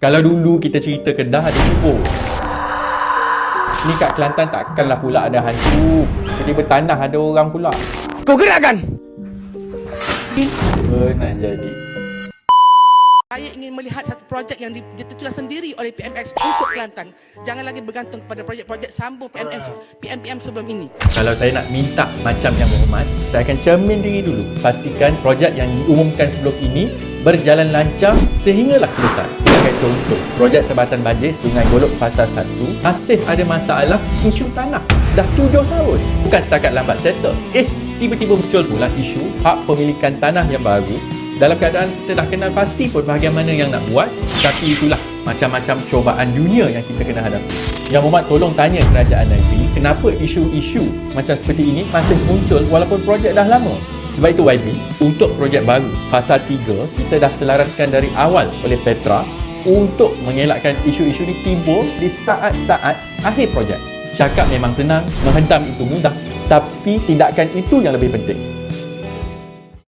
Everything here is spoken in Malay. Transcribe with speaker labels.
Speaker 1: Kalau dulu kita cerita Kedah ada kubur. Ni kat Kelantan takkanlah pula ada hantu. Tiba-tiba tanah ada orang pula.
Speaker 2: Kau gerakkan!
Speaker 1: Pernah jadi.
Speaker 3: Saya ingin melihat satu projek yang di- ditentukan sendiri oleh PMX untuk Kelantan. Jangan lagi bergantung kepada projek-projek sambung PMM, PM-PM sebelum ini.
Speaker 1: Kalau saya nak minta macam yang berhormat, saya akan cermin diri dulu. Pastikan projek yang diumumkan sebelum ini berjalan lancar sehinggalah selesai. Sebagai contoh, projek Tebatan Banjir Sungai Golok Fasa 1 masih ada masalah isu tanah. Dah tujuh tahun. Bukan setakat lambat settle. Eh, tiba-tiba muncul pula isu hak pemilikan tanah yang baru dalam keadaan kita dah kenal pasti pun bahagian mana yang nak buat tapi itulah macam-macam cobaan dunia yang kita kena hadapi yang Muhammad tolong tanya kerajaan negeri kenapa isu-isu macam seperti ini masih muncul walaupun projek dah lama sebab itu YB untuk projek baru fasa 3 kita dah selaraskan dari awal oleh Petra untuk mengelakkan isu-isu ini timbul di saat-saat akhir projek. Cakap memang senang menghentam itu mudah tapi tindakan itu yang lebih penting